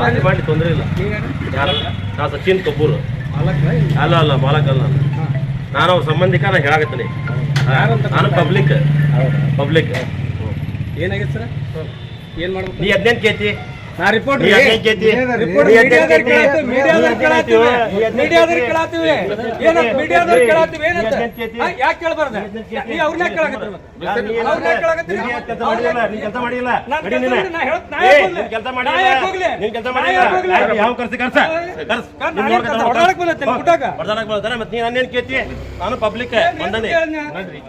ಮಾಡಿ ಮಾಡಿ ತೊಂದರೆ ಇಲ್ಲ. ಯಾರು ನಾ ಸಚಿನ್ ಕಪೂರ್. ಮಾಲಕ್ರ ಅಲ್ಲ ಅಲ್ಲ ಮಾಲಕ್ ಅಲ್ಲ ನಾನು. ನಾನು ಅವ್ರ ಸಂಬಂಧಿಕ ನಾ ಹೇಳಾಕತ್ತೀನಿ. ನಾನು ಪಬ್ಲಿಕ್ ಪಬ್ಲಿಕ್ ಏನಾಗೈತೆ ಸರ್? ಏನ್ ಮಾಡ್ಬೇಕು? ನೀ ಹದಿನೆಂಟು ಕೇತಿ ನಾ ರಿಪೋರ್ಟ್ ನೀ ನೀ ಮೀಡಿಯಾದವ್ರು. ಮೀಡಿಯಾದವ್ರು ಏನಂತ ಮೀಡಿಯಾದವ್ರು ಕೇಳಾತೀವಿ ಏನಂತ ಯಾಕೆ ಕೇಳಬಾರ್ದ ನೀ ಅವ್ರನ್ನ ಕೇಳಕತ್ತೀರಿ ಮತ್ತೆ ಅವ್ರನ್ನ ಕೇಳಕತ್ತೀರಿ ಕೆಲಸ ಮಾಡಿಲ್ಲ ನೀನ್ ಕೆಲಸ ಮಾಡಿಲ್ಲ ನಾನ್ ನಡಿ ಕೆಲ್ಸ ನೀನು. ಮಾಡಿ- ನಾ ಹೇಳೋದ್- ನಾ ಯಾಕೆ ಯಾಕ್ ಕೆಲಸ ಮಾಡಿಲ್ಲ ಯಾಕ್ ಹೋಗ್ಲಿ? ನೀನ್ ಕೆಲಸ ಮಾಡಿಲ್ಲ ಯಾಕ್ ಹೋಗ್ಲಿ? ಆಯ್ತು, ಯಾವ ಕರ್ಸಿ ಕರ್ಸ ಮತ್ತೆ ನನ್ನೇನ್ ಕೇಳ್ತಿ ನಾನು ಪಬ್ಲಿಕ್ ಒಂದನೇ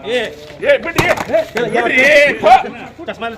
ಏ ಏ ಬಿಡ್ರಿ ಬಿಡ್ರಿ ಚಸ್ಮಾ ಇಲ್ಲ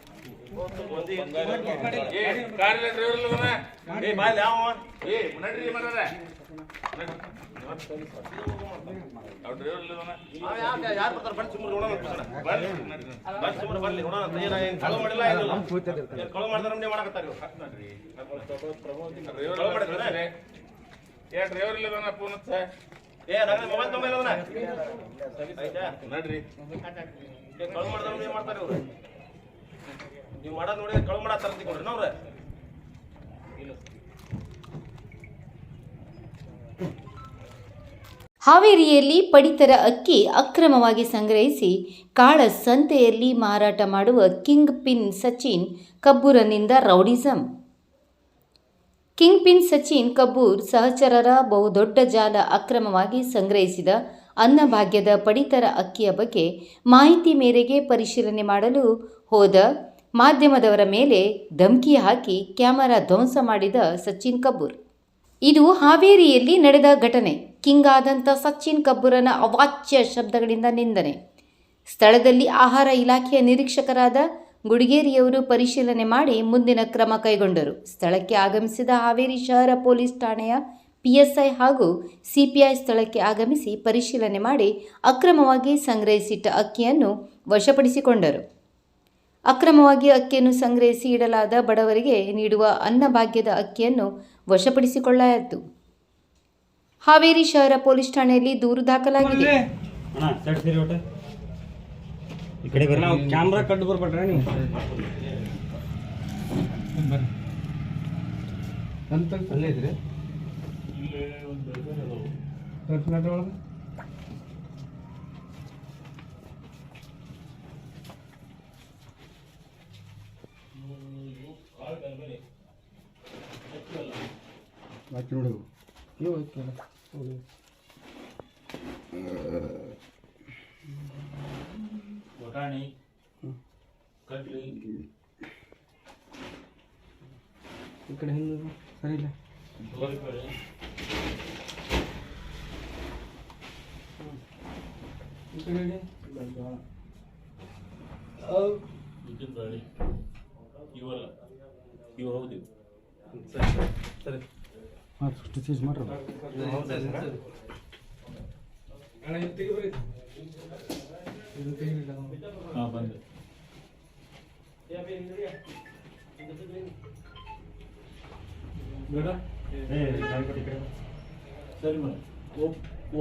ಮಾಡಕತ್ತಾರ ಇವ್ರು. ಕಳು ಮಾಡಿದ್ರೆ ಏ ಮೊಬೈಲ್ ತೊಗೊಂಬ ಅದನ್ನ ಆಯ್ತಾ ನಡ್ರಿ ಏನ್ ಕಳು ಮಾಡ್ದಾರ ನೀವು ಮಾಡ್ತಾರೆ ಇವ್ರು? ನೀವು ಮಾಡೋದು ನೋಡಿದ್ರೆ ಕಳು ಮಾಡ ಅಂತ ಕೊಡ್ರಿ ನಾವ್ರೆ ಹಾವೇರಿಯಲ್ಲಿ ಪಡಿತರ ಅಕ್ಕಿ ಅಕ್ರಮವಾಗಿ ಸಂಗ್ರಹಿಸಿ ಕಾಳ ಸಂತೆಯಲ್ಲಿ ಮಾರಾಟ ಮಾಡುವ ಕಿಂಗ್ ಪಿನ್ ಸಚಿನ್ ಕಬ್ಬೂರನಿಂದ rowdyism. Kingpin Sachin Kabbur ಸಹಚರರ ಬಹುದೊಡ್ಡ ಜಾಲ ಅಕ್ರಮವಾಗಿ ಸಂಗ್ರಹಿಸಿದ ಅನ್ನಭಾಗ್ಯದ ಪಡಿತರ ಅಕ್ಕಿಯ ಬಗ್ಗೆ ಮಾಹಿತಿ ಮೇರೆಗೆ ಪರಿಶೀಲನೆ ಮಾಡಲು ಹೋದ ಮಾಧ್ಯಮದವರ ಮೇಲೆ ಧಮಕಿ ಹಾಕಿ ಕ್ಯಾಮರಾ ಧ್ವಂಸ ಮಾಡಿದ ಸಚಿನ್ ಕಬ್ಬೂರ್ ಇದು ಹಾವೇರಿಯಲ್ಲಿ ನಡೆದ ಘಟನೆ. ಕಿಂಗ್ ಆದಂಥ ಸಚಿನ್ ಕಬ್ಬೂರನ ಅವಾಚ್ಯ ಶಬ್ದಗಳಿಂದ ನಿಂದನೆ. ಸ್ಥಳದಲ್ಲಿ ಆಹಾರ ಇಲಾಖೆಯ ನಿರೀಕ್ಷಕರಾದ ಗುಡಿಗೇರಿಯವರು ಪರಿಶೀಲನೆ ಮಾಡಿ ಮುಂದಿನ ಕ್ರಮ ಕೈಗೊಂಡರು. ಸ್ಥಳಕ್ಕೆ ಆಗಮಿಸಿದ ಹಾವೇರಿ ಶಹರ ಪೊಲೀಸ್ ಠಾಣೆಯ ಪಿಎಸ್ಐ ಹಾಗೂ ಸಿಪಿಐ ಸ್ಥಳಕ್ಕೆ ಆಗಮಿಸಿ ಪರಿಶೀಲನೆ ಮಾಡಿ ಅಕ್ರಮವಾಗಿ ಸಂಗ್ರಹಿಸಿಟ್ಟ ಅಕ್ಕಿಯನ್ನು ವಶಪಡಿಸಿಕೊಂಡರು. ಅಕ್ರಮವಾಗಿ ಅಕ್ಕಿಯನ್ನು ಸಂಗ್ರಹಿಸಿ ಇಡಲಾದ ಬಡವರಿಗೆ ನೀಡುವ ಅನ್ನಭಾಗ್ಯದ ಅಕ್ಕಿಯನ್ನು ವಶಪಡಿಸಿಕೊಳ್ಳಲಾಯಿತು. ಹಾವೇರಿ ಶಹರ ಪೊಲೀಸ್ ಠಾಣೆಯಲ್ಲಿ ದೂರು ದಾಖಲಾಗಿದೆ. ನಾವು ಬಾಕಿ ನೋಡು ಇವು ಐತಲ್ಲ ಹೌದು ಬಟಾಣಿ ಕಡ್ಲಿ ಈ ಕಡೆ ಹಿಂದೆ ಸರಿ ಇಲ್ಲ ಗೋರಿಬೇಳೆ ಈ ಕಡೆ ಇಡಿ. ಉದ್ದಿನ ಬೇಳೆ ಇವಲ್ಲ ಇವು ಹೌದು ಹಾಂ ಅಷ್ಟು ಚೇಂಜ್ ಮಾಡ್ರಿ ಹಾಂ, ಬಂದೆ. ಬೇಡ. ಸರಿ ಮೇಡಮ್.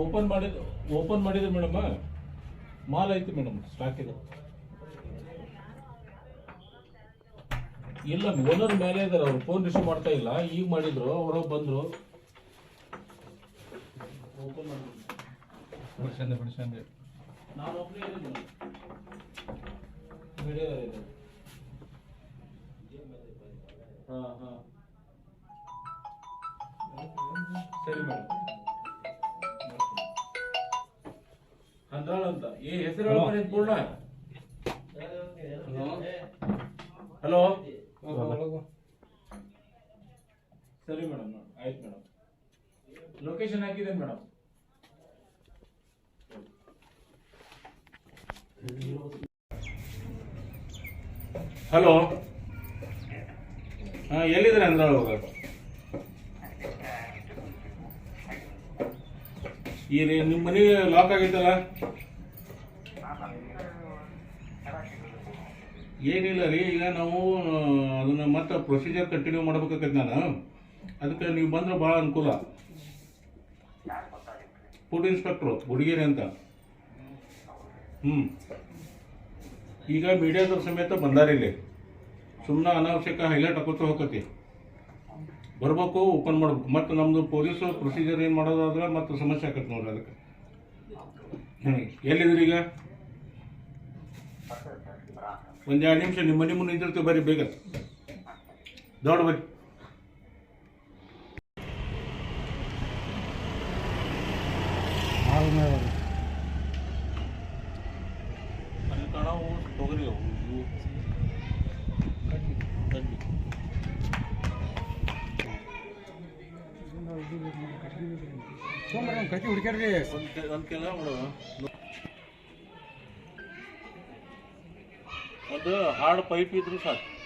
ಓಪನ್ ಮಾಡಿದ, ಓಪನ್ ಮಾಡಿದ್ರೆ ಮೇಡಮ್ಮ ಮಾಲ್ ಐತಿ ಮೇಡಮ್ ಸ್ಟಾಕ್ ಇದೆ. ಇಲ್ಲ ಓನರ್ ಮೇಲೆ ಇದಾರೆ ಅವ್ರು ಫೋನ್ ರಿಸೀವ್ ಮಾಡ್ತಾ ಇಲ್ಲ. ಈಗ ಮಾಡಿದ್ರು ಅವರೋ ಬಂದ್ರು. ಬಿಡ್ಸಂದೆ ಬಿಡ್ಸಂದೆ ನಾನು ಒಬ್ಬನೇ ಇದ್ದೀನಿ. ಹಾ ಹಾ. ಸರಿ ಮೇಡಮ್. ಅಂತ. ಏ ಹೆಸರು ಪೂರ್ಣ ಹಲೋ ಸರಿ ಮೇಡಮ್ ಆಯ್ತು ಮೇಡಮ್. ಲೊಕೇಶನ್ ಹಾಕಿದೆ ಮೇಡಮ್. ಹಲೋ ಹಾಂ ಎಲ್ಲಿದ್ರೆ ಅಂದ್ರೆ ಅವಾಗ ಈ ನಿಮ್ಮ ಮನೆ ಲಾಕ್ ಆಗೈತಲ್ಲ ಏನಿಲ್ಲ ರೀ, ಈಗ ನಾವು ಅದನ್ನ ಮತ್ತೆ ಪ್ರೊಸೀಜರ್ ಕಂಟಿನ್ಯೂ ಮಾಡ್ಬೇಕಾಗತ್ತೆ ನಾನು. ಅದಕ್ಕೆ ನೀವು ಬಂದ್ರೆ ಭಾಳ ಅನುಕೂಲ. ಫುಡ್ ಇನ್ಸ್ಪೆಕ್ಟ್ರು ಹುಡುಗಿರಿ ಅಂತ. ಹ್ಞೂ ಈಗ ಮೀಡಿಯಾದವ್ರ ಸಮೇತ ಬಂದಾರ ಇಲ್ಲಿ. ಸುಮ್ಮನೆ ಅನಾವಶ್ಯಕ ಹೈಲೈಟ್ ಹಾಕೋತ ಹೋಗತಿ ಬರ್ಬೇಕು ಓಪನ್ ಮಾಡ್ಬೇಕು. ಮತ್ತು ನಮ್ಮದು ಪೊಲೀಸು ಪ್ರೊಸೀಜರ್ ಏನು ಮಾಡೋದಾದ್ರೆ ಮತ್ತೆ ಸಮಸ್ಯೆ ಆಕತ್ತೆ ನೋಡ್ರಿ ಅದಕ್ಕೆ. ಹ್ಞೂ ಎಲ್ಲಿದ್ರಿ ಈಗ? ಒಂದು ಎರಡು ನಿಮಿಷ, ನಿಮ್ಮ ಮನೆ ಮುಂದೆ ನಿಂತಿರ್ತೀವಿ, ಬರ್ರಿ ಬೇಗ. ದೊಡ್ಡ ಬರ್ರಿ ತೊಗರಿ ಅವು ಇವು. ಕಡ್ಲಿ. ಕಟ್ಟಿ ಒಂದ್ ಒಂದ್ ಒಂದು ಹಾರ್ಡ್ ಪೈಪ್ ಇದ್ರು ಸಾಕು